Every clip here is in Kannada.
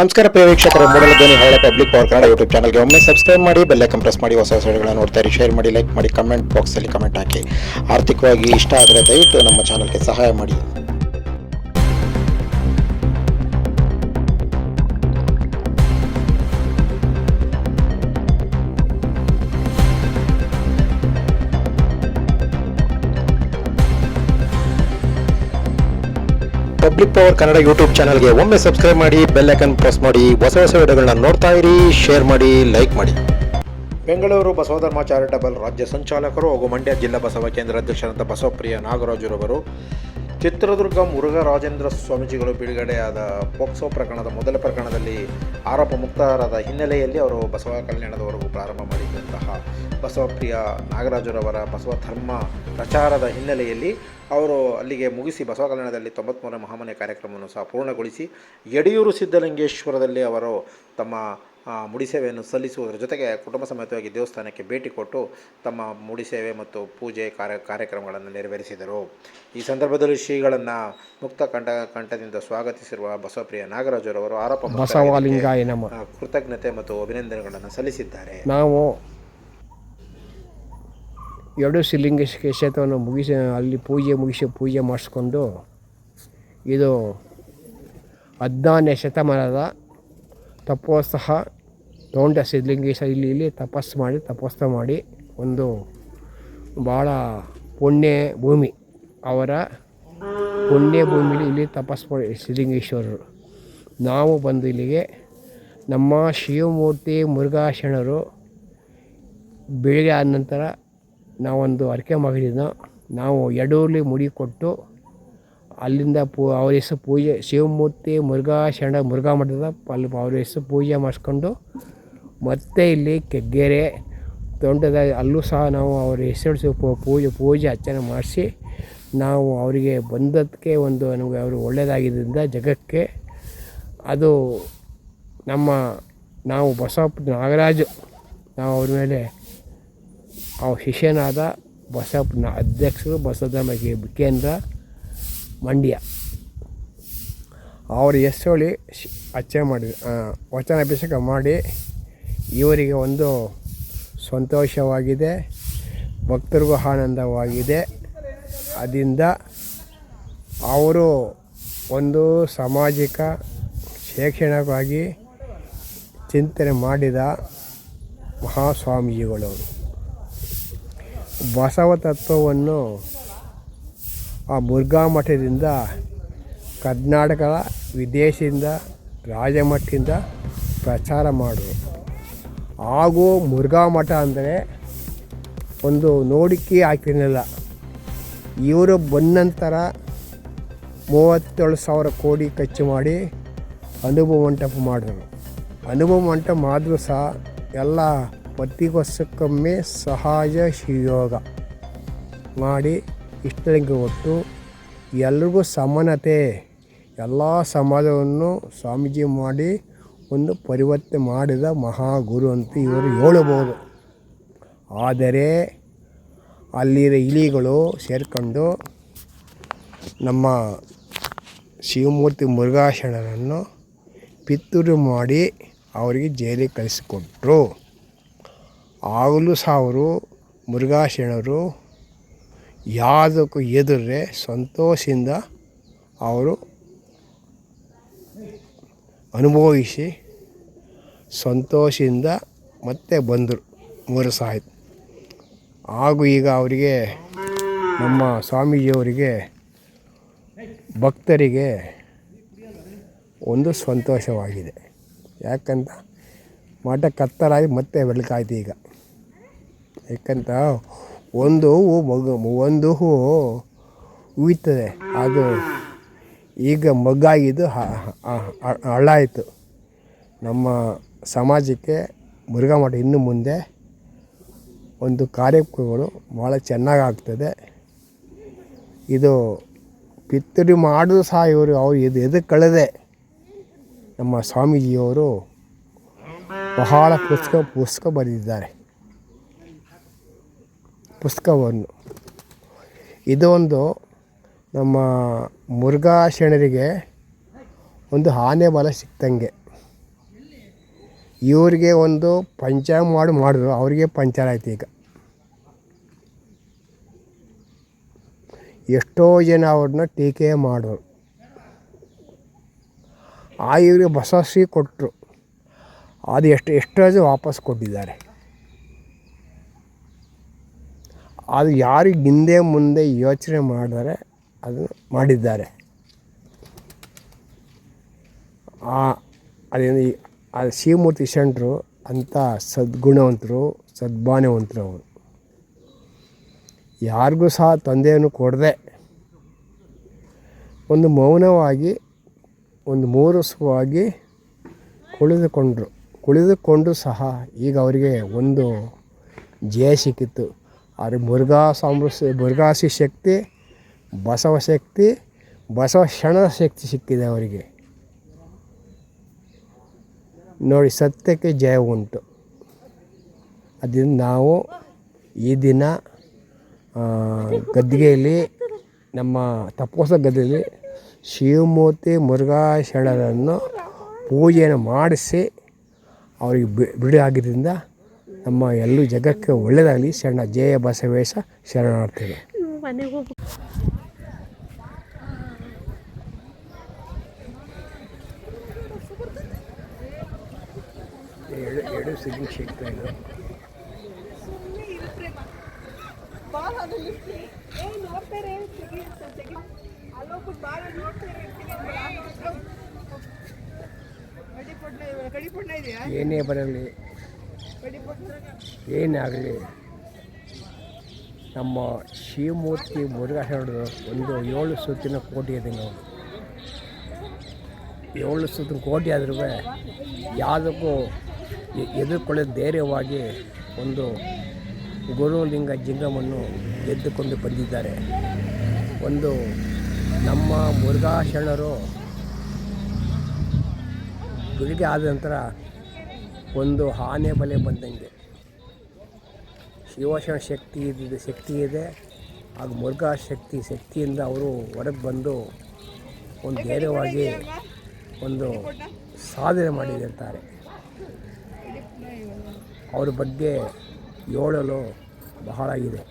ನಮಸ್ಕಾರ ಪ್ರಿಯ ವೀಕ್ಷಕರು, ಮೂಡಲ ಧ್ವನಿ ಹೇಳ ಪಬ್ಲಿಕ್ ಪವರ್ ಕನ್ನಡ ಯೂಟ್ಯೂಬ್ ಚಾನಲ್ಗೆ ಒಮ್ಮೆ ಸಬ್ಸ್ಕ್ರೈಬ್ ಮಾಡಿ ಬೆಲ್ಲ ಪ್ರೆಸ್ ಮಾಡಿ, ಹೊಸ ಹೊಸ ವಿಡಿಯೋಗಳನ್ನ ನೋಡ್ತಾ ಇರಿ. ಶೇರ್ ಮಾಡಿ ಲೈಕ್ ಮಾಡಿ ಕಮೆಂಟ್ ಬಾಕ್ಸಲ್ಲಿ ಕಮೆಂಟ್ ಹಾಕಿ. ಆರ್ಥಿಕವಾಗಿ ಇಷ್ಟ ಆದರೆ ದಯವಿಟ್ಟು ನಮ್ಮ ಚಾನಲ್ಗೆ ಸಹಾಯ ಮಾಡಿ. ಪಬ್ಲಿಕ್ ಪವರ್ ಕನ್ನಡ ಯೂಟ್ಯೂಬ್ ಚಾನಲ್ಗೆ ಒಮ್ಮೆ ಸಬ್ಸ್ಕ್ರೈಬ್ ಮಾಡಿ ಬೆಲ್ಲೈಕನ್ ಪ್ರೆಸ್ ಮಾಡಿ, ಹೊಸ ಹೊಸ ವಿಡಿಯೋಗಳನ್ನ ನೋಡ್ತಾ ಇರಿ, ಶೇರ್ ಮಾಡಿ, ಲೈಕ್ ಮಾಡಿ. ಬೆಂಗಳೂರು ಬಸವಧರ್ಮ ಚಾರಿಟಬಲ್ ರಾಜ್ಯ ಸಂಚಾಲಕರು ಹಾಗೂ ಮಂಡ್ಯ ಜಿಲ್ಲಾ ಬಸವ ಕೇಂದ್ರ ಅಧ್ಯಕ್ಷರಾದ ಬಸವಪ್ರಿಯ ನಾಗರಾಜುರವರು ಚಿತ್ರದುರ್ಗ ಮುರುಘರಾಜೇಂದ್ರ ಸ್ವಾಮೀಜಿಗಳು ಬಿಡುಗಡೆಯಾದ ಪೋಕ್ಸೋ ಪ್ರಕರಣದ ಮೊದಲ ಪ್ರಕರಣದಲ್ಲಿ ಆರೋಪ ಮುಕ್ತರಾದ ಹಿನ್ನೆಲೆಯಲ್ಲಿ ಅವರು ಬಸವ ಕಲ್ಯಾಣದವರೆಗೂ ಪ್ರಾರಂಭ ಮಾಡಿದಂತಹ ಬಸವಪ್ರಿಯ ನಾಗರಾಜರವರ ಬಸವ ಧರ್ಮ ಪ್ರಚಾರದ ಹಿನ್ನೆಲೆಯಲ್ಲಿ ಅವರು ಅಲ್ಲಿಗೆ ಮುಗಿಸಿ ಬಸವ ಕಲ್ಯಾಣದಲ್ಲಿ ತೊಂಬತ್ತ್ಮೂರನೇ ಮಹಾಮನೆ ಕಾರ್ಯಕ್ರಮವನ್ನು ಸಹ ಪೂರ್ಣಗೊಳಿಸಿ, ಯಡಿಯೂರು ಸಿದ್ಧಲಿಂಗೇಶ್ವರದಲ್ಲಿ ಅವರು ತಮ್ಮ ಮುಡಿಸೇವೆಯನ್ನು ಸಲ್ಲಿಸುವುದರ ಜೊತೆಗೆ ಕುಟುಂಬ ಸಮೇತವಾಗಿ ದೇವಸ್ಥಾನಕ್ಕೆ ಭೇಟಿ ಕೊಟ್ಟು ತಮ್ಮ ಮುಡಿಸೇವೆ ಮತ್ತು ಪೂಜೆ ಕಾರ್ಯ ಕಾರ್ಯಕ್ರಮಗಳನ್ನು ನೆರವೇರಿಸಿದರು. ಈ ಸಂದರ್ಭದಲ್ಲಿ ಶ್ರೀಗಳನ್ನು ಮುಕ್ತ ಕಂಠ ಕಂಠದಿಂದ ಸ್ವಾಗತಿಸಿರುವ ಬಸವಪ್ರಿಯ ನಾಗರಾಜರವರು ಆರೋಪ ಕೃತಜ್ಞತೆ ಮತ್ತು ಅಭಿನಂದನೆಗಳನ್ನು ಸಲ್ಲಿಸಿದ್ದಾರೆ. ನಾವು ಎರಡು ಶ್ರೀಲಿಂಗ ಕ್ಷೇತ್ರವನ್ನು ಮುಗಿಸಿ ಅಲ್ಲಿ ಪೂಜೆ ಮುಗಿಸಿ ಪೂಜೆ ಮಾಡಿಸ್ಕೊಂಡು ಇದು ಹದಿನಾರನೇ ಶತಮಾನದ ತಪೋತ್ಸಹ ತೋಂಡ ಸಿದ್ಧಲಿಂಗೇಶ್ವರ ಇಲ್ಲಿ ಇಲ್ಲಿ ತಪಸ್ಸು ಮಾಡಿ ತಪಸ್ಸು ಮಾಡಿ ಒಂದು ಭಾಳ ಪುಣ್ಯ ಭೂಮಿ. ಅವರ ಪುಣ್ಯ ಭೂಮಿಲಿ ಇಲ್ಲಿ ತಪಸ್ಸು ಮಾಡಿ ಸಿದ್ಧಲಿಂಗೇಶ್ವರರು. ನಾವು ಬಂದು ಇಲ್ಲಿಗೆ ನಮ್ಮ ಶಿವಮೂರ್ತಿ ಮುರುಘಾಶರಣರು ಬೆಳಿಗ್ಗೆ ಆದ ನಂತರ ನಾವೊಂದು ಅರಕೆ ಮಗಳಿದ್ದ ನಾವು ಎಡೂರ್ಲಿ ಮುಡಿ ಕೊಟ್ಟು ಅಲ್ಲಿಂದ ಪೂ, ಅವ್ರ ಹೆಸರು ಪೂಜೆ, ಶಿವಮೂರ್ತಿ, ಮುರುಘಾ, ಶರಣ, ಮುರುಘಾ ಮಠದ ಅಲ್ಲಿ ಅವ್ರ ಹೆಸರು ಪೂಜೆ ಮಾಡಿಸ್ಕೊಂಡು ಮತ್ತೆ ಇಲ್ಲಿ ಕೆಗ್ಗೆರೆ ತೋಂಟದ ಅಲ್ಲೂ ಸಹ ನಾವು ಅವ್ರ ಹೆಸರು ಪೂಜೆ ಪೂಜೆ ಅರ್ಚನೆ ಮಾಡಿಸಿ ನಾವು ಅವರಿಗೆ ಬಂದದಕ್ಕೆ ಒಂದು ನಮಗೆ ಅವರು ಒಳ್ಳೆಯದಾಗಿದ್ದರಿಂದ ಜಗಕ್ಕೆ ಅದು ನಮ್ಮ ನಾವು ಬಸವಪ್ಪ ನಾಗರಾಜು ನಾವು ಅವ್ರ ಮೇಲೆ ಅವ್ರ ಶಿಷ್ಯನಾದ ಬಸವಪ್ಪನ ಅಧ್ಯಕ್ಷರು ಬಸವಧರ್ಮ ಕೇಂದ್ರ ಮಂಡ್ಯ. ಅವರು ಎಸ್ ಹೇಳಿ ಅಚ್ಚೆ ಮಾಡಿ ವಚನಾಭಿಷೇಕ ಮಾಡಿ ಇವರಿಗೆ ಒಂದು ಸಂತೋಷವಾಗಿದೆ, ಭಕ್ತರಿಗೂ ಆನಂದವಾಗಿದೆ. ಅದರಿಂದ ಅವರು ಒಂದು ಸಾಮಾಜಿಕ, ಶೈಕ್ಷಣಿಕವಾಗಿ ಚಿಂತನೆ ಮಾಡಿದ ಮಹಾಸ್ವಾಮೀಜಿಗಳವರು. ಬಸವ ತತ್ವವನ್ನು ಆ ಮುರುಘಾ ಮಠದಿಂದ ಕರ್ನಾಟಕದ ವಿದೇಶದಿಂದ ರಾಜಮಠದಿಂದ ಪ್ರಚಾರ ಮಾಡಿದ್ರು. ಹಾಗೂ ಮುರುಘಾ ಮಠ ಅಂದರೆ ಒಂದು ನೋಡಿಕೆ ಹಾಕಿರಲಿಲ್ಲ ಇವರು ಬಂದ ನಂತರ ಮೂವತ್ತೇಳು ಸಾವಿರ ಕೋಟಿ ಖರ್ಚು ಮಾಡಿ ಅನುಭವ ಮಂಟಪ ಮಾಡಿದರು. ಅನುಭವ ಮಂಟಪ ಮಾಡಿದ್ರು ಸಹ ಎಲ್ಲ ಪ್ರತಿ ವರ್ಷಕ್ಕೊಮ್ಮೆ ಸಹಜ ಶಿವಯೋಗ ಮಾಡಿ ಇಷ್ಟಲಿಂಗ ಹೊತ್ತು ಎಲ್ರಿಗೂ ಸಮಾನತೆ. ಎಲ್ಲ ಸಮಾಜವನ್ನು ಸ್ವಾಮೀಜಿ ಮಾಡಿ ಒಂದು ಪರಿವರ್ತನೆ ಮಾಡಿದ ಮಹಾಗುರು ಅಂತ ಇವರು ಹೇಳಬಹುದು. ಆದರೆ ಅಲ್ಲಿರೋ ಇಲಿಗಳು ಸೇರಿಕೊಂಡು ನಮ್ಮ ಶಿವಮೂರ್ತಿ ಮುರುಘಾಶರಣರನ್ನು ಪಿತ್ತೂರು ಮಾಡಿ ಅವರಿಗೆ ಜೈಲಿಗೆ ಕಳಿಸಿಕೊಟ್ರು. ಆಗಲೂ ಸಹ ಅವರು ಮುರುಘಾಶರಣರು ಯಾವುದಕ್ಕೂ ಎದುರೆ ಸಂತೋಷದಿಂದ ಅವರು ಅನುಭವಿಸಿ ಸಂತೋಷದಿಂದ ಮತ್ತೆ ಬಂದರು. ಮೂರು ಸಾಹಿತ್. ಹಾಗೂ ಈಗ ಅವರಿಗೆ ನಮ್ಮ ಸ್ವಾಮೀಜಿಯವರಿಗೆ ಭಕ್ತರಿಗೆ ಒಂದು ಸಂತೋಷವಾಗಿದೆ. ಯಾಕಂತ ಮಠ ಕತ್ತಲಾಗಿ ಮತ್ತೆ ಬೆಳಕಾಯ್ತು ಈಗ. ಯಾಕಂತ ಒಂದು ಹೂವು ಮಗು, ಒಂದು ಹೂವು ಉಯ್ತದೆ. ಅದು ಈಗ ಮಗ್ಗಾಗಿದ್ದು ಹಳ್ಳಾಯಿತು. ನಮ್ಮ ಸಮಾಜಕ್ಕೆ ಮುರುಘಾ ಮಠ ಇನ್ನು ಮುಂದೆ ಒಂದು ಕಾರ್ಯಕ್ರಮಗಳು ಭಾಳ ಚೆನ್ನಾಗಿ ಆಗ್ತದೆ ಇದು ಪಿತ್ತೂರಿ ಮಾಡೋದು ಸಹ ಇವರು, ಅವ್ರು ಇದು ಎದು ಕಳೆದೆ ನಮ್ಮ ಸ್ವಾಮೀಜಿಯವರು ಬಹಳ ಪುಸ್ತಕ ಪುಸ್ತಕ ಬರೆದಿದ್ದಾರೆ. ಪುಸ್ತಕವನ್ನು. ಒಂದು ನಮ್ಮ ಮುರುಘಾ ಶರಣರಿಗೆ ಒಂದು ಆನೆ ಬಲ ಸಿಕ್ತಂಗೆ. ಇವರಿಗೆ ಒಂದು ಪಂಚ ಮಾಡಿ ಮಾಡಿದ್ರು. ಅವರಿಗೆ ಪಂಚರ್ ಆಯ್ತು ಈಗ. ಎಷ್ಟೋ ಜನ ಅವ್ರನ್ನ ಟೀಕೆ ಮಾಡೋರು ಆ ಇವರಿಗೆ ಬಸವಶ್ರೀ ಕೊಟ್ಟರು ಅದು ಎಷ್ಟು ಎಷ್ಟೋ ಜನ ವಾಪಸ್ ಕೊಟ್ಟಿದ್ದಾರೆ. ಅದು ಯಾರಿಗೆ ಹಿಂದೆ ಮುಂದೆ ಯೋಚನೆ ಮಾಡಿದರೆ ಅದನ್ನು ಮಾಡಿದ್ದಾರೆ. ಆ, ಅದೇನು ಆ ಶಿವಮೂರ್ತಿ ಶಂಟರು ಅಂಥ ಸದ್ಗುಣವಂತರು ಸದ್ಭಾವನೆವಂತರು ಅವರು. ಯಾರಿಗೂ ಸಹ ತಂದೆಯನ್ನು ಕೊಡದೆ ಒಂದು ಮೌನವಾಗಿ, ಒಂದು ಮೂರಸವಾಗಿ ಕುಳಿದುಕೊಂಡರು ಕುಳಿದುಕೊಂಡು ಸಹ ಈಗ ಅವರಿಗೆ ಒಂದು ಜಯ ಸಿಕ್ಕಿತ್ತು. ಆದರೆ ಮುರುಘಾ ಸಾಮ್ರಸ್ಯ ಮುರುಘಾಸಿ ಶಕ್ತಿ, ಬಸವ ಶಕ್ತಿ, ಬಸವ ಕ್ಷಣದ ಶಕ್ತಿ ಸಿಕ್ಕಿದೆ ಅವರಿಗೆ. ನೋಡಿ, ಸತ್ಯಕ್ಕೆ ಜಯ ಉಂಟು. ಅದರಿಂದ ನಾವು ಈ ದಿನ ಗದ್ದಿಗೆಯಲ್ಲಿ ನಮ್ಮ ತಪೋಸ ಗದ್ದೆಯಲ್ಲಿ ಶಿವಮೂರ್ತಿ ಮುರುಘಾ ಶರಣರನ್ನು ಪೂಜೆಯನ್ನು ಮಾಡಿಸಿ, ಅವರಿಗೆ ಬಿಡಿ ಆಗಿದ್ದರಿಂದ ನಮ್ಮ ಎಲ್ಲೂ ಜಗಕ್ಕೆ ಒಳ್ಳೆಯದಾಗಲಿ. ಶರಣ ಜಯ ಬಸವೇಶ ಶರಣಾರ್ಥಿಗಳು. ಮನೆಗೆ ಹೋಗ್ಬೇಕು ಎರಡು ಎರಡು ಸಿಗ್ಲಿಕ್ಕೆ ಸಿಗ್ತಾ ಇಲ್ಲ ಏನೇ ಬರಲಿ. ಏನೇ ಆಗಲಿ, ನಮ್ಮ ಶಿವಮೂರ್ತಿ ಮುರುಘಾ ಹೇಳೋದು ಒಂದು ಏಳು ಸುತ್ತಿನ ಕೋಟಿ ಇದೆ ನಾವು. ಏಳು ಸುತ್ತಿನ ಕೋಟಿ ಆದ್ರೂ ಯಾವುದಕ್ಕೂ ಎದುರುಕೊಳ್ಳೋದು ಎದುರ್ಕೊಳ್ಳೋ ಧೈರ್ಯವಾಗಿ ಒಂದು ಗುರುಲಿಂಗ ಜಿಂಗಮನ್ನು ಗೆದ್ದುಕೊಂಡು ಬಂದಿದ್ದಾರೆ. ಒಂದು ನಮ್ಮ ಮುರುಘಾ ಶರಣರು ಬಿಡುಗೆ ಆದ ನಂತರ ಒಂದು ಆನೆ ಬಲೆ ಬಂದಂಗೆ. ಶಿವಶರಣ ಶಕ್ತಿ ಇದೆ ಶಕ್ತಿ ಇದೆ. ಹಾಗೂ ಮುರುಘಾ ಶಕ್ತಿ, ಶಕ್ತಿಯಿಂದ ಅವರು ಹೊರಗೆ ಬಂದು ಒಂದು ಧೈರ್ಯವಾಗಿ ಒಂದು ಸಾಧನೆ ಮಾಡಿದಿರ್ತಾರೆ ಅವ್ರ ಬಗ್ಗೆ ಹೇಳಲು ಬಹಳ ಇದೆ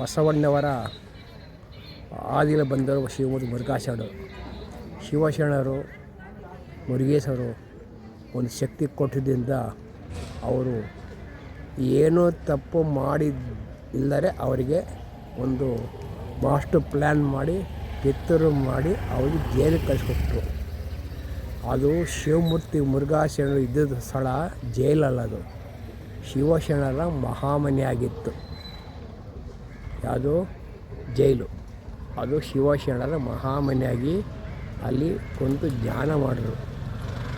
ಬಸವಣ್ಣವರ ಆದಿಲ ಬಂದವರು ಶಿವಮೂರ್ತಿ ಮುರುಘಾಶರಣರು ಶಿವಶರಣರು ಮುರುಗೇಶರು ಒಂದು ಶಕ್ತಿ ಕೊಟ್ಟಿದ್ದರಿಂದ ಅವರು ಏನೂ ತಪ್ಪು ಮಾಡಿಲ್ಲರೆ ಅವರಿಗೆ ಒಂದು ಮಾಸ್ಟರ್ ಪ್ಲ್ಯಾನ್ ಮಾಡಿ ಕಿತ್ತೂರು ಮಾಡಿ ಅವ್ರಿಗೆ ಜೈಲಿಗೆ ಕಳಿಸ್ಕೊಟ್ರು. ಅದು ಶಿವಮೂರ್ತಿ ಮುರುಘಾಶರಣರು ಇದ್ದಿದ್ದ ಸ್ಥಳ ಜೈಲಲ್ಲ ಅದು. ಶಿವಶರಣರ ಮಹಾಮನೆಯಾಗಿತ್ತು ಯಾವುದು? ಜೈಲು. ಅದು ಶಿವಶರಣರ ಮಹಾಮನೆಯಾಗಿ ಅಲ್ಲಿ ಕುಂತು ಧ್ಯಾನ ಮಾಡಿದ್ರು.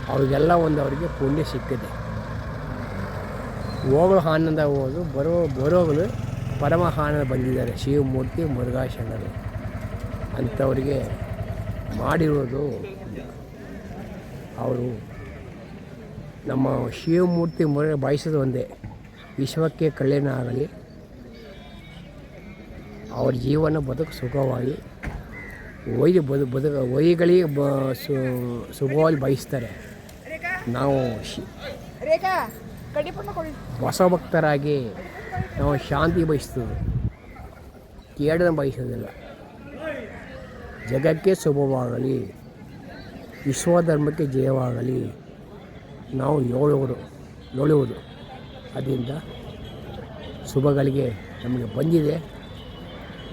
ಅವರಿಗೆಲ್ಲ ಒಂದು ಅವರಿಗೆ ಪುಣ್ಯ ಸಿಕ್ಕಿದೆ. ಹೋಗಲು ಆನಂದ ಹೋದು ಬರೋ, ಬರೋಗಲು ಪರಮ ಆನಂದ ಬಂದಿದ್ದಾರೆ, ಶಿವಮೂರ್ತಿ ಮುರುಘಾಶರಣರು ಅಂಥವರಿಗೆ ಮಾಡಿರೋದು ಅವರು. ನಮ್ಮ ಶಿವಮೂರ್ತಿ ಮುರುಘ ಬಯಸೋದು ಒಂದೇ, ವಿಶ್ವಕ್ಕೆ ಕಲ್ಯಾಣ ಆಗಲಿ, ಅವ್ರ ಜೀವನ ಬದುಕು ಸುಖವಾಗಿ ಒಯ್ದು ಬದು ಬದುಕ ಒಯ್ಗಳಿಗೆ ಬ ಸು ಸುಖವಾಗಿ ಬಯಸ್ತಾರೆ. ನಾವು ಶಿ ಭಕ್ತರಾಗಿ ನಾವು ಶಾಂತಿ ಬಯಸ್ತೀವಿ. ಕೇಡನ್ನು ಬಯಸೋದಿಲ್ಲ. ಜಗಕ್ಕೆ ಶುಭವಾಗಲಿ ವಿಶ್ವಧರ್ಮಕ್ಕೆ ಜಯವಾಗಲಿ ನಾವು ಹೇಳುವುದು ಹೇಳುವುದು ಅದರಿಂದ ಶುಭಗಳಿಗೆ ನಮಗೆ ಬಂದಿದೆ.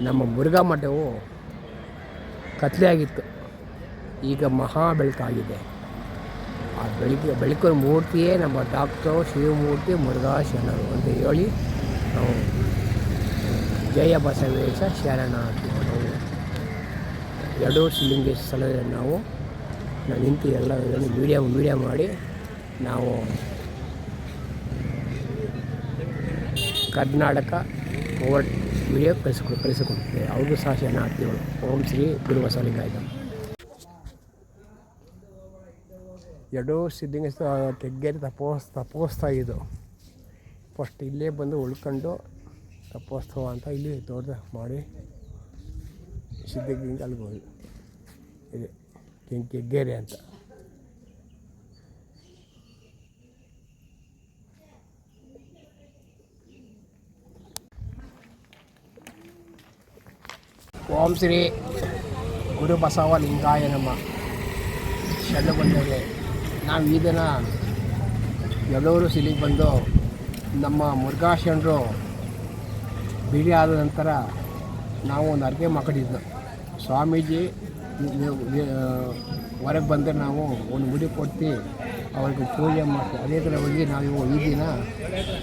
ನಮ್ಮ ಮುರುಘಾ ಮಠವು ಕತ್ಲೆ ಆಗಿತ್ತು. ಈಗ ಮಹಾ ಬೆಳಕಾಗಿದೆ. ಆ ಬೆಳಕು ಬೆಳಕಿನ ಮೂರ್ತಿಯೇ ನಮ್ಮ ಡಾಕ್ಟರ್ ಶಿವಮೂರ್ತಿ ಮುರುಘಾ ಶರಣರು ಅಂತ ಹೇಳಿ ನಾವು ಜಯ ಬಸವೇಶ ಶರಣಾರ್ಥಿಗಳು ಎರಡು ಶಿಲಿಂಗೇಶ್ವರ ಸ್ಥಳದಲ್ಲಿ ನಾವು ನಾವು ನಿಂತು ಎಲ್ಲ ವೀಡಿಯೋ ಮೀಡಿಯಾ ಮಾಡಿ ನಾವು ಕರ್ನಾಟಕ ಓವರ್ ವಿಡಿಯೋ ಕಳಿಸ್ಕೊ ಕಳಿಸಿಕೊಡುತ್ತೆ ಅವ್ರಿಗೂ ಸಹ ಶರಣಾರ್ಥಿಗಳು ಓಂ ಶ್ರೀ ಗುರು ಬಸವಲಿಂಗಾಯ ಎರಡೂ ಸಿದ್ಧಿಂಗ ತೆಗ್ಗೇರಿ ತಪೋಸ್ ತಪೋಸ್ತಾ ಇದು ಫಸ್ಟ್ ಇಲ್ಲೇ ಬಂದು ಉಳ್ಕೊಂಡು ತಪೋತ್ಸವ ಅಂತ ಇಲ್ಲಿ ದೊಡ್ಡ ಮಾಡಿ ಸಿದ್ಧಲಿಂಗ ಅಲ್ಲಿಗೆ ಹೋಗಿ ಇದೆ ಕೆಂ- ಗೇರೆ ಅಂತ. ಓಂ ಶ್ರೀ ಗುರು ಬಸವ ಲಿಂಗಾಯ ನಮ್ಮ ಶರಣ ಬಂದರೆ ನಾವು ಈ ದಿನ ಎಲ್ಲರೂ ಸಿಲಿಗೆ ಬಂದು ನಮ್ಮ ಮುರುಘಾಶರಣರು ಬಿಡಿ ಆದ ನಂತರ ನಾವು ಒಂದು ಅರ್ಗೆ ಮಾಡ್ಕೊಂಡಿದ್ದು ಸ್ವಾಮೀಜಿ ಹೊರಗೆ ಬಂದರೆ ನಾವು ಒಂದು ಮುಡಿ ಕೊಟ್ಟು ಅವ್ರಿಗೆ ಪೂಜೆ ಮಾಡ್ತೀವಿ ಅದೇ ಥರ ಹೋಗಿ ನಾವು ಈ ದಿನ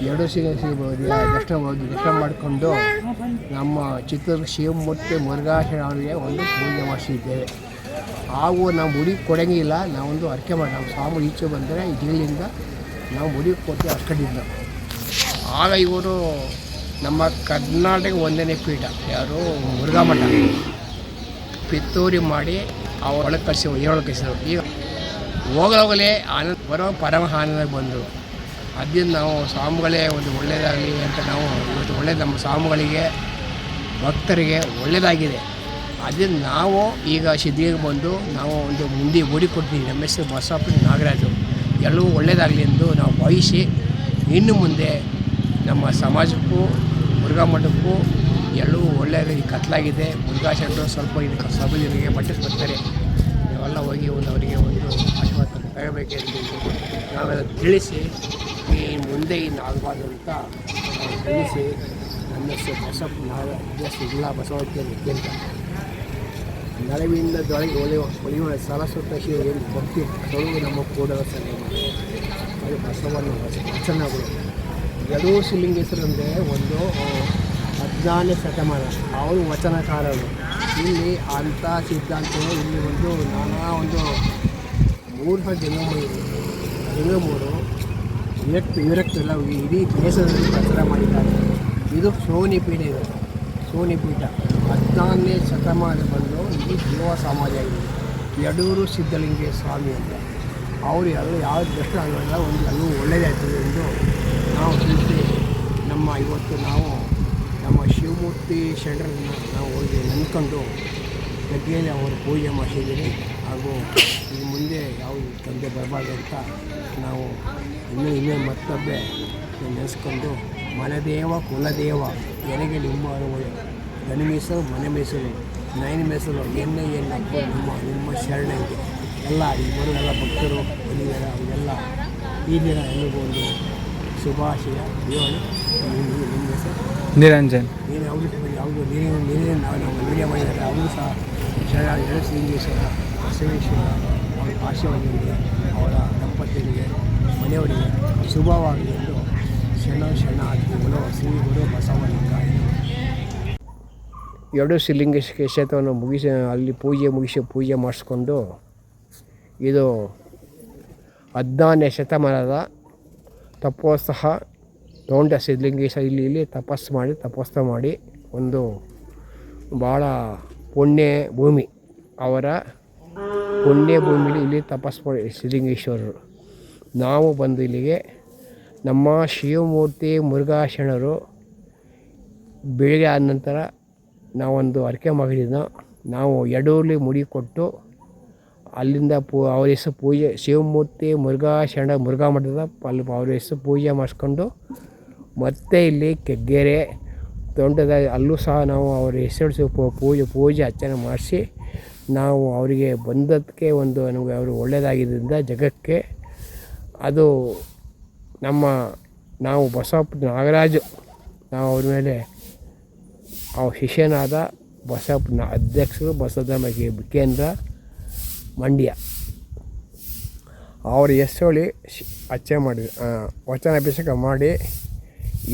ಎರಡು ಸಿಗ ದರ್ಶನ ಹೋಗಿ ದರ್ಶನ ಮಾಡಿಕೊಂಡು ನಮ್ಮ ಚಿತ್ರದುರ್ಗ ಶಿವಮೂರ್ತಿ ಮುರುಘಾಶರಣ ಅವರಿಗೆ ಒಂದು ಪೂಜೆ ಮಾಡಿಸಿದ್ದೇವೆ. ಹಾಗೂ ನಾವು ಉಡಿ ಕೊಡಂಗಿಲ್ಲ ನಾವೊಂದು ಅರ್ಕೆ ಮಾಡಿ ನಾವು ಸ್ವಾಮಿ ಈಚೆ ಬಂದರೆ ಇಲ್ಲಿಂದ ನಾವು ಉಡಿ ಕೊಟ್ಟು ಅರ್ಕೊಂಡಿದ್ದು ಆಗ ಇವರು ನಮ್ಮ ಕರ್ನಾಟಕ ಒಂದನೇ ಪೀಠ, ಯಾರು? ಮುರುಘಾ ಮಠ. ಪಿತ್ತೂರಿ ಮಾಡಿ ಅವ್ರ ಒಳಗೆ ಕಳಿಸಿ ಏಳು ಕಳಿಸಿದ್ರು. ಈಗ ಹೋಗಲೋಗಲೇ ಆನಂದ, ಬರೋ ಪರಮ ಆನಂದ ಬಂದರು ಅದರಿಂದ ನಾವು ಸ್ವಾಮಿಗಳೇ ಒಂದು ಒಳ್ಳೆಯದಾಗಲಿ ಅಂತ ನಾವು ಇವತ್ತು ಒಳ್ಳೆಯ ನಮ್ಮ ಸ್ವಾಮಿಗಳಿಗೆ, ಭಕ್ತರಿಗೆ ಒಳ್ಳೆಯದಾಗಿದೆ ಅದರಿಂದ ನಾವು ಈಗ ಸಿದ್ಧಿಗೆ ಬಂದು ನಾವು ಒಂದು ಮುಂದೆ ಓಡಿ ಕೊಡ್ತೀವಿ ನಮ್ಮ ಹೆಸರು ಬಸಪ್ಪ, ನಾಗರಾಜು. ಎಲ್ಲವೂ ಒಳ್ಳೆಯದಾಗಲಿ ಎಂದು ನಾವು ಭಾವಿಸಿ ಇನ್ನು ಮುಂದೆ ನಮ್ಮ ಸಮಾಜಕ್ಕೂ, ಮುರುಘಾ ಮಠಕ್ಕೂ ಎಲ್ಲವೂ ಒಳ್ಳೆಯದಾಗಿ ಕತ್ಲಾಗಿದೆ ಮುರುಘಾ ಶರಣರು ಸ್ವಲ್ಪ ಇದಕ್ಕೆ ಮಠಕ್ಕೆ ಬರ್ತಾರೆ. ನೀವೆಲ್ಲ ಹೋಗಿ ಒಂದು ಅವರಿಗೆ ಒಂದು ಆಶೀರ್ವಾದ ತಗೋಬೇಕೆಂದು ನಾವೆಲ್ಲ ತಿಳಿಸಿ ಈ ಮುಂದೆ ಇನ್ನು ಆಗಬಾರ್ದು ಅಂತ ತಿಳಿಸಿ ನನ್ನ ಹೆಸರು ಬಸಪ್ಪ ಹೆಸರು ಇಲ್ಲ ಬಸವಕ್ಕೆ ಅಂತ ನಳವಿಯಿಂದ ದೊಳಗೆ ಒಲಿಯುವ ಒಲಿಯುವ ಸರಸ್ವತ ಶಿವ ಏನು ಭಕ್ತಿ ತೊಳಗು ನಮ್ಮ ಕೂಡ ಅದು ಬಸವನ್ನು ವಚ- ವಚನಗಳು. ಎರಡೂ ಶಿಲಿಂಗೇಶ್ವರಂದರೆ ಒಂದು ಹದಿನಾರನೇ ಶತಮಾನ. ಅವರು ವಚನಕಾರರು. ಇಲ್ಲಿ ಅಂಥ ಸಿದ್ಧಾಂತಗಳು, ಇಲ್ಲಿ ಒಂದು ನಾನಾ ಒಂದು ಮೂರ್ಖ ಜಂಗಮೂರು ಜಂಗಮೂರು ಎಲ್ಲ ಇಡೀ ದೇಶದಲ್ಲಿ ಪ್ರಚಾರ ಮಾಡಿದ್ದಾರೆ. ಇದು ಸೋನಿ ಪೀಠ ಇದು. ಸೋನಿ ಪೀಠ ಹದಿನಾರನೇ ಶತಮಾನ ಬಂದು ಇಡೀ ದೇವ ಸಮಾಜ ಇದೆ ಯಡೂರು ಸಿದ್ಧಲಿಂಗೇ ಸ್ವಾಮಿ ಅಂತ. ಅವರು ಎಲ್ಲ ಯಾವ ದೃಷ್ಟ ಆಗಲ್ಲ ಒಂದು ಎಲ್ಲವೂ ಒಳ್ಳೆಯದಾಗ್ತದೆ ಎಂದು ನಾವು ತಿಳಿಸಿ ನಮ್ಮ ಇವತ್ತು ನಾವು ನಮ್ಮ ಶಿವಮೂರ್ತಿ ಶರಣರನ್ನ ನಾವು ಹೋಗಿ ನಂಬ್ಕೊಂಡು ಗದ್ದೆಯಲ್ಲಿ ಅವರು ಪೂಜೆ ಮಾಡಿಸಿದ್ದೀನಿ ಹಾಗೂ ಮುಂದೆ ಯಾವ ತಂದೆ ಬರಬಾರ್ದು ಅಂತ ನಾವು ಇನ್ನೂ ಇನ್ನೇ ಮತ್ತೊಬ್ಬೆ ನೆನೆಸ್ಕೊಂಡು ಮನದೇವ ಕುಲದೇವ ಎನಗೆ ನಿಮ್ಮ ದನಿ ಮೀಸಲು ಮನೆ ಮೀಸಲು ನೈನ್ ಮೀಸಲು ಎಣ್ಣೆ ಎಣ್ಣೆ ನಿಮ್ಮ ನಿಮ್ಮ ಶರಣೆಗೆ ಎಲ್ಲ ಈ ಎಲ್ಲ ಭಕ್ತರು ಬಂದಿದ್ದಾರೆ. ಅವರೆಲ್ಲ ಈ ದಿನ ಎಲ್ಲಿಗೂ ಒಂದು ಶುಭಾಶಯ. ದೇವರು ನಿಮ್ಮ ನಿಮ್ಮ ಹೆಸರು? ನಿರಂಜನ್. ನೀನು ಯಾವುದು ಯಾವುದು? ನೀರಿನ ನೀರಿನ ನಾವು ನಮ್ಮ ಮೀಡಿಯಾ ಮಾಡಿದ್ದಾರೆ. ಅವರು ಸಹ ಶರಣ ಶ್ರೀಂಗೇಶ್ವರ ಬಸವೇಶ್ವರ ಆಶೀರ್ವಾದಗಳಿಗೆ ಅವರ ದಂಪತಿಗಳಿಗೆ, ಮನೆಯವರಿಗೆ ಶುಭವಾಗಲಿ ಎಂದು ಶರಣ ಗುರು ಶ್ರೀ ಗುರು ಬಸವಲಿಂಗ ಎರಡು ಶ್ರೀಲಿಂಗ ಕ್ಷೇತ್ರವನ್ನು ಮುಗಿಸಿ, ಅಲ್ಲಿ ಪೂಜೆ ಮುಗಿಸಿ ಪೂಜೆ ಮಾಡಿಸ್ಕೊಂಡು, ಇದು ಹದಿನಾರನೇ ಶತಮಾನದ ತಪೋತ್ಸಹ ತೋಂಡ ಸಿದ್ಧಲಿಂಗೇಶ್ವರ ಇಲ್ಲಿ ಇಲ್ಲಿ ತಪಸ್ಸು ಮಾಡಿ ತಪಸ್ಸು ಮಾಡಿ ಒಂದು ಭಾಳ ಪುಣ್ಯ ಭೂಮಿ ಅವರ ಪುಣ್ಯ ಭೂಮಿಲಿ ಇಲ್ಲಿ ತಪಸ್ ಸಿದ್ಧಲಿಂಗೇಶ್ವರರು. ನಾವು ಬಂದು ಇಲ್ಲಿಗೆ ನಮ್ಮ ಶಿವಮೂರ್ತಿ ಮುರುಘಾಶರಣರು ಬೆಳಿಗ್ಗೆ ಆದ ನಂತರ ನಾವೊಂದು ಅರಕೆ ಮಾಡಿದ್ನ ನಾವು ಎಡೂರ್ಲಿ ಮುಡಿ ಕೊಟ್ಟು ಅಲ್ಲಿಂದ ಪೂ, ಅವ್ರ ಹೆಸರು ಪೂಜೆ, ಶಿವಮೂರ್ತಿ ಮುರುಘಾ ಶರಣ ಮುರುಘಾ ಮಠದ ಅಲ್ಲಿ ಅವ್ರ ಹೆಸರು ಪೂಜೆ ಮಾಡಿಸ್ಕೊಂಡು ಮತ್ತೆ ಇಲ್ಲಿ ಕೆಗ್ಗೆರೆ ತೋಂಟದ ಅಲ್ಲೂ ಸಹ ನಾವು ಅವ್ರ ಹೆಸರು ಪೂಜೆ ಪೂಜೆ ಅರ್ಚನೆ ಮಾಡಿಸಿ ನಾವು ಅವರಿಗೆ ಬಂದದಕ್ಕೆ ಒಂದು ನಮಗೆ ಅವರು ಒಳ್ಳೆಯದಾಗಿದ್ದರಿಂದ ಜಗಕ್ಕೆ ಅದು ನಮ್ಮ ನಾವು ಬಸವಪ್ಪ ನಾಗರಾಜು, ನಾವು ಅವ್ರ ಮೇಲೆ ಅವ್ರ ಶಿಷ್ಯನಾದ ಬಸವಪ್ಪನ ಅಧ್ಯಕ್ಷರು ಬಸವಧರ್ಮ ಕೇಂದ್ರ ಮಂಡ್ಯ. ಅವ್ರ ಹೆಸರಳಿ ಅಚ್ಚೆ ಮಾಡಿ ವಚನಾಭಿಷೇಕ ಮಾಡಿ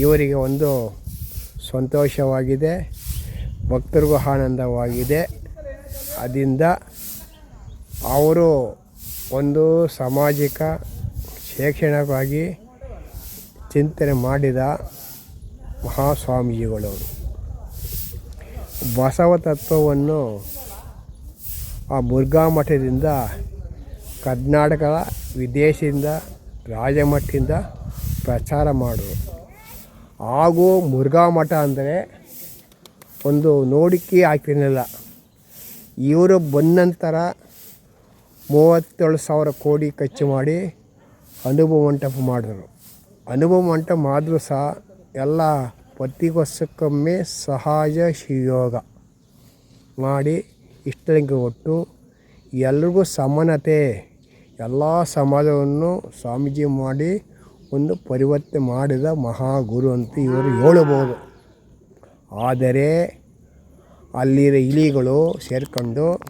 ಇವರಿಗೆ ಒಂದು ಸಂತೋಷವಾಗಿದೆ, ಭಕ್ತರಿಗೂ ಆನಂದವಾಗಿದೆ. ಅದರಿಂದ ಅವರು ಒಂದು ಸಾಮಾಜಿಕ ಶೈಕ್ಷಣಿಕವಾಗಿ ಚಿಂತನೆ ಮಾಡಿದ ಮಹಾಸ್ವಾಮೀಜಿಗಳು. ಬಸವ ತತ್ವವನ್ನು ಆ ಮುರುಘಾ ಮಠದಿಂದ ಕರ್ನಾಟಕ ವಿದೇಶದಿಂದ ರಾಜಮಠದಿಂದ ಪ್ರಚಾರ ಮಾಡು ಹಾಗೂ ಮುರುಘಾ ಮಠ ಅಂದರೆ ಒಂದು ನೋಡಿಕೆ ಹಾಕಿರಲಿಲ್ಲ. ಇವರು ಬಂದ ನಂತರ ಮೂವತ್ತೇಳು ಸಾವಿರ ಕೋಟಿ ಖರ್ಚು ಮಾಡಿ ಅನುಭವ ಮಂಟಪ ಮಾಡಿದರು. ಅನುಭವ ಮಂಟಪ ಮಾಡಿದ್ರು ಸಹ ಎಲ್ಲ ಪ್ರತಿ ವರ್ಷಕ್ಕೊಮ್ಮೆ ಸಹಜ ಶಿವಯೋಗ ಮಾಡಿ ಇಷ್ಟಲಿಂಗ ಕೊಟ್ಟು ಎಲ್ರಿಗೂ ಸಮಾನತೆ, ಎಲ್ಲ ಸಮಾಜವನ್ನು ಸ್ವಾಮೀಜಿ ಮಾಡಿ ಒಂದು ಪರಿವರ್ತನೆ ಮಾಡಿದ ಮಹಾಗುರು ಅಂತ ಇವರು ಹೇಳಬಹುದು. ಆದರೆ ಅಲ್ಲಿರೋ ಇಲಿಗಳು ಸೇರಿಕೊಂಡು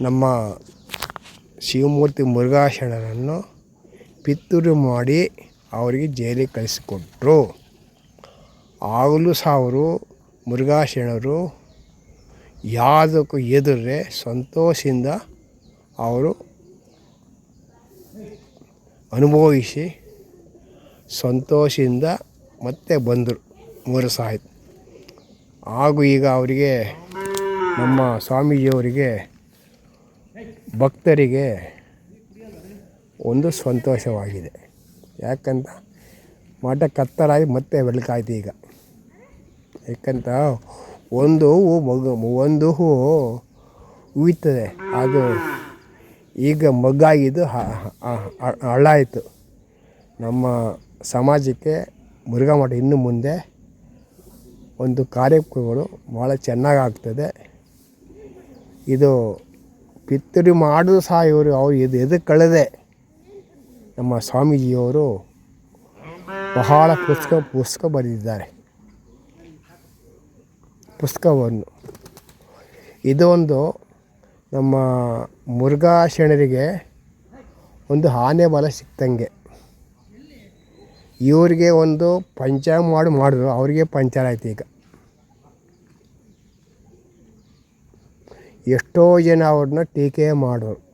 ನಮ್ಮ ಶಿವಮೂರ್ತಿ ಮುರುಘಾಶರಣರನ್ನು ಪಿತ್ತೂರು ಮಾಡಿ ಅವರಿಗೆ ಜೈಲಿಗೆ ಕಳಿಸಿಕೊಟ್ರು. ಆಗಲೂ ಸಹ ಅವರು ಮುರುಘಾಶರಣರು ಯಾವುದಕ್ಕೂ ಎದುರೇ ಸಂತೋಷದಿಂದ ಅವರು ಅನುಭವಿಸಿ ಸಂತೋಷದಿಂದ ಮತ್ತೆ ಬಂದರು. ಮೂರು ಸಾಯ್ತು ಹಾಗೂ ಈಗ ಅವರಿಗೆ ನಮ್ಮ ಸ್ವಾಮೀಜಿಯವರಿಗೆ ಭಕ್ತರಿಗೆ ಒಂದು ಸಂತೋಷವಾಗಿದೆ. ಯಾಕಂತ ಮಠ ಕತ್ತಲಾಗಿ ಮತ್ತೆ ಬೆಳಕಾಯ್ತು ಈಗ. ಯಾಕಂತ ಒಂದು ಹೂ ಮಗು, ಒಂದು ಹೂ ಉಯ್ತದೆ. ಅದು ಈಗ ಮಗ್ಗಾಗಿದ್ದು ಹಳ್ಳಾಯಿತು ನಮ್ಮ ಸಮಾಜಕ್ಕೆ ಮುರುಘಾ ಮಠ ಇನ್ನು ಮುಂದೆ ಒಂದು ಕಾರ್ಯಕ್ರಮಗಳು ಭಾಳ ಚೆನ್ನಾಗಿ ಆಗ್ತದೆ. ಇದು ಪಿತೃ ಮಾಡೋದು ಸಹ ಇವರು, ಅವರು ಇದು ಎದಕ್ಕೆ ಕಳೆದೆ ನಮ್ಮ ಸ್ವಾಮೀಜಿಯವರು ಬಹಳ ಪುಸ್ತಕ ಪುಸ್ತಕ ಬರೆದಿದ್ದಾರೆ. ಪುಸ್ತಕವನ್ನು. ಇದೊಂದು ನಮ್ಮ ಮುರುಘಾ ಶರಣರಿಗೆ ಒಂದು ಆನೆ ಬಲ ಸಿಕ್ತಂಗೆ. ಇವರಿಗೆ ಒಂದು ಪಂಚಾಂಗ ಮಾಡಿ ಮಾಡಿದ್ರು, ಅವರಿಗೆ ಪಂಚರ್ ಆಯ್ತು ಈಗ. ಎಷ್ಟೋ ಜನ ಅವ್ರನ್ನ ಟೀಕೆ ಮಾಡೋರು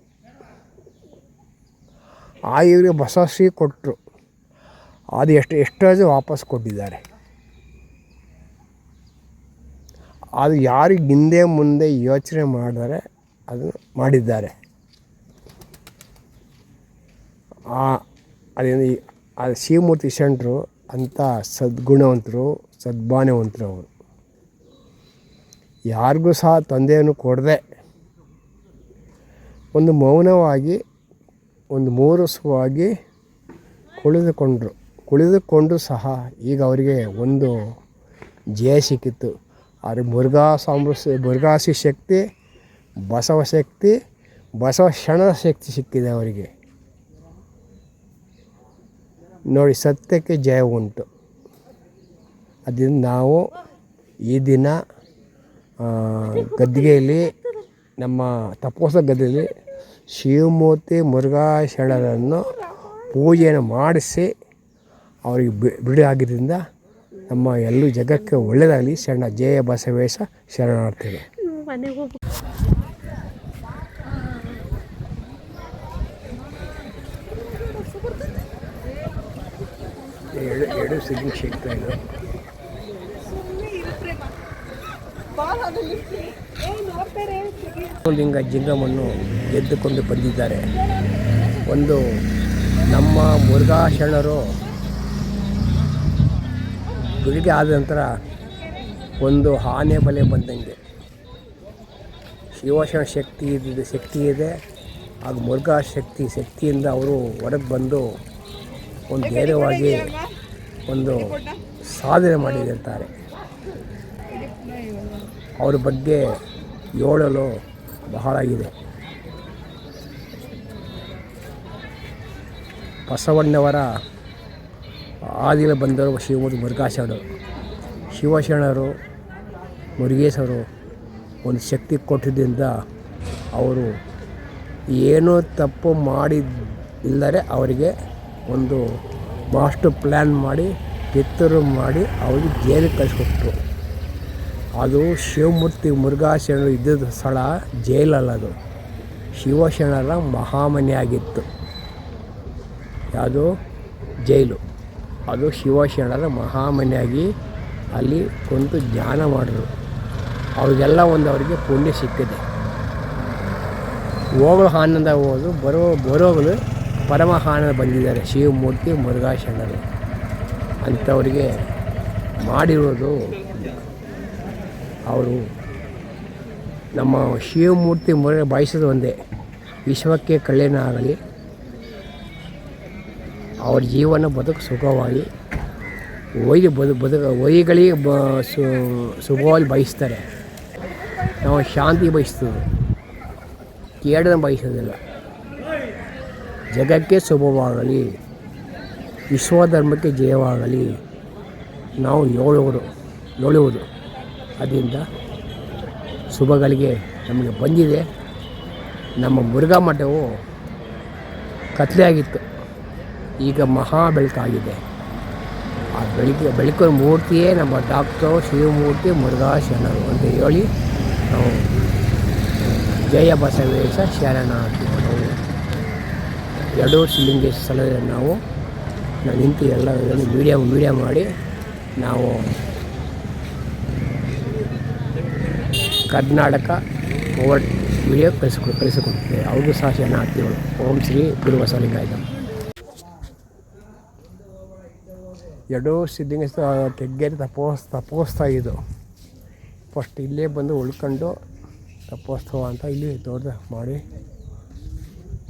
ಆ ಇವರಿಗೆ ಬಸವಶ್ರೀ ಕೊಟ್ಟರು ಅದು ಎಷ್ಟು ಎಷ್ಟೋ ಜನ ವಾಪಸ್ ಕೊಟ್ಟಿದ್ದಾರೆ. ಅದು ಯಾರಿಗೆ ಹಿಂದೆ ಮುಂದೆ ಯೋಚನೆ ಮಾಡಿದರೆ ಅದು ಮಾಡಿದ್ದಾರೆ. ಆ, ಅದೇನು ಈ- ಆ ಶಿವಮೂರ್ತಿ ಶರಣರು ಅಂಥ ಸದ್ಗುಣವಂತರು ಸದ್ಭಾವನೆವಂತರು ಅವರು. ಯಾರಿಗೂ ಸಹ ತೊಂದರೆಯನ್ನು ಕೊಡದೆ ಒಂದು ಮೌನವಾಗಿ, ಒಂದು ಮೂರಸವಾಗಿ ಕುಳಿದುಕೊಂಡರು ಕುಳಿದುಕೊಂಡು ಸಹ ಈಗ ಅವರಿಗೆ ಒಂದು ಜಯ ಸಿಕ್ಕಿತ್ತು. ಆದರೆ ಮುರುಘಾ ಸಾಮ್ರಸ್ ಮುರುಘಾಸಿ ಶಕ್ತಿ, ಬಸವ ಶಕ್ತಿ, ಬಸವ ಕ್ಷಣದ ಶಕ್ತಿ ಸಿಕ್ಕಿದೆ ಅವರಿಗೆ. ನೋಡಿ ಸತ್ಯಕ್ಕೆ ಜಯ ಉಂಟು. ಅದರಿಂದ ನಾವು ಈ ದಿನ ಗದ್ದಿಗೆಯಲ್ಲಿ ನಮ್ಮ ತಪೋಸ ಗದ್ದೆಯಲ್ಲಿ ಶಿವಮೂರ್ತಿ ಮುರುಘಾ ಶರಣರನ್ನು ಪೂಜೆಯನ್ನು ಮಾಡಿಸಿ ಅವರಿಗೆ ಬಿಡು ಆಗಿದ್ದರಿಂದ ನಮ್ಮ ಎಲ್ಲೂ ಜಗಕ್ಕೆ ಒಳ್ಳೆಯದಾಗಲಿ. ಶರಣ, ಜಯ ಬಸವೇಶ ಶರಣಾರ್ಥಿಗಳು. ಎರಡು ಎರಡು ಸಿಗ್ಲಿಕ್ಕೆ ಸಿಗ್ತಾ ಇಲ್ಲ. ಲಿಂಗ ಜಿಂಗಮನ್ನು ಗೆದ್ದುಕೊಂಡು ಬಂದಿದ್ದಾರೆ. ಒಂದು ನಮ್ಮ ಮುರುಘಾ ಶರಣರು ಆದ ನಂತರ ಒಂದು ಆನೆ ಬಲೆ ಬಂದಂಗೆ. ಶಿವಶರಣ ಶಕ್ತಿ ಇದ್ದಿದ್ದು ಶಕ್ತಿ ಇದೆ. ಹಾಗೂ ಮುರುಘಾ ಶಕ್ತಿ ಶಕ್ತಿಯಿಂದ ಅವರು ಹೊರಗೆ ಬಂದು ಒಂದು ಧೈರ್ಯವಾಗಿ ಒಂದು ಸಾಧನೆ ಮಾಡಿದಿರ್ತಾರೆ ಅವ್ರ ಬಗ್ಗೆ ಹೇಳಲು ಬಹಳ ಇದೆ. ಬಸವಣ್ಣವರ ಆದಿಲ ಬಂದರು ಶಿವಮೂರ್ತಿ ಮುರುಘಾಶರಣರು ಶಿವಶರಣರು, ಮುರುಗೇಶರು ಒಂದು ಶಕ್ತಿ ಕೊಟ್ಟಿದ್ದರಿಂದ ಅವರು ಏನೂ ತಪ್ಪು ಮಾಡಿಲ್ಲದೆ ಅವರಿಗೆ ಒಂದು ಮಾಸ್ಟರ್ ಪ್ಲ್ಯಾನ್ ಮಾಡಿ ಕಿತ್ತೂರು ಮಾಡಿ ಅವ್ರಿಗೆ ಜೈಲಿಗೆ ಕಳಿಸ್ಕೊಟ್ರು. ಅದು ಶಿವಮೂರ್ತಿ ಮುರುಘಾಶರಣರು ಇದ್ದಿದ್ದ ಸ್ಥಳ, ಜೈಲಲ್ಲ ಅದು. ಶಿವಶರಣರ ಮಹಾಮನೆಯಾಗಿತ್ತು ಯಾವುದು? ಜೈಲು. ಅದು ಶಿವಶರಣರ ಮಹಾಮನೆಯಾಗಿ ಅಲ್ಲಿ ಕುಂತು ಧ್ಯಾನ ಮಾಡಿದ್ರು. ಅವ್ರಿಗೆಲ್ಲ ಒಂದು ಅವರಿಗೆ ಪುಣ್ಯ ಸಿಕ್ಕಿದೆ. ಹೋಗಲು ಆನಂದ ಹೋಗೋದು, ಬರೋ ಬರೋಗಲು ಪರಮ ಆನಂದ ಬಂದಿದ್ದಾರೆ. ಶಿವಮೂರ್ತಿ ಮುರುಘಾಶರಣರು. ಅಂಥವರಿಗೆ ಮಾಡಿರೋದು ಅವರು. ನಮ್ಮ ಶಿವಮೂರ್ತಿ ಮುರುಘ ಬಯಸೋದು ಒಂದೇ. ವಿಶ್ವಕ್ಕೆ ಕಲ್ಯಾಣ ಆಗಲಿ. ಅವ್ರ ಜೀವನ ಬದುಕು ಸುಖವಾಗಿ. ಒಯ್ದು ಬದು, ಬದುಕು, ಒಯ್ಗಳಿಗೆ ಬ ಸುಖವಾಗಿ ಬಯಸ್ತಾರೆ. ನಾವು ಶಾಂತಿ ಬಯಸ್ತೀವಿ. ಕೇಡನ ಬಯಸೋದಿಲ್ಲ. ಜಗಕ್ಕೆ ಶುಭವಾಗಲಿ, ವಿಶ್ವಧರ್ಮಕ್ಕೆ ಜಯವಾಗಲಿ, ನಾವು ಹೇಳುವುದು ಹೇಳುವುದು ಅದರಿಂದ ಶುಭಗಳಿಗೆ ನಮಗೆ ಬಂದಿದೆ. ನಮ್ಮ ಮುರುಘಾ ಮಠವು ಕತ್ಲೆಯಾಗಿತ್ತು ಈಗ ಮಹಾ ಬೆಳಕಾಗಿದೆ ಆ ಬೆಳಿಗ್ಗೆ ಬೆಳಕಿನ ಮೂರ್ತಿಯೇ ನಮ್ಮ ಡಾಕ್ಟರ್ ಶಿವಮೂರ್ತಿ ಮುರುಘಾ ಶರಣರು ಅಂತ ಹೇಳಿ ನಾವು ಜಯ ಬಸವೇಶ ಶರಣ ನಾವು ಎರಡೂ ಶಿಲಿಂಗೇಶ್ವರ ಸ್ಥಳದಲ್ಲಿ ನಾವು. ನಾವು ನಿಂತು ಎಲ್ಲ ವೀಡಿಯೋ ವೀಡಿಯೋ ಮಾಡಿ ನಾವು ಕರ್ನಾಟಕ ಓವರ್ ವಿಡಿಯೋ ಕಳಿಸ್ಕೊ ಕಳಿಸಿಕೊಡ್ತೇವೆ ಅವ್ರಿಗೂ ಸಹ ಆಗ್ತೀವಳು. ಓಂ ಶ್ರೀ ಗುರು ಬಸವಲಿಂಗಾಯ ಎರಡು ಸಿದ್ಧಿಂಗೇಶ್ವರ ಕೆಗ್ಗೇರಿ ತಪೋಸ್ ತಪೋಸ್ತಾ ಇದು. ಫಸ್ಟ್ ಇಲ್ಲೇ ಬಂದು ಉಳ್ಕೊಂಡು ತಪೋಸ್ತವ ಅಂತ ಇಲ್ಲಿ ದೊಡ್ಡ ಮಾಡಿ.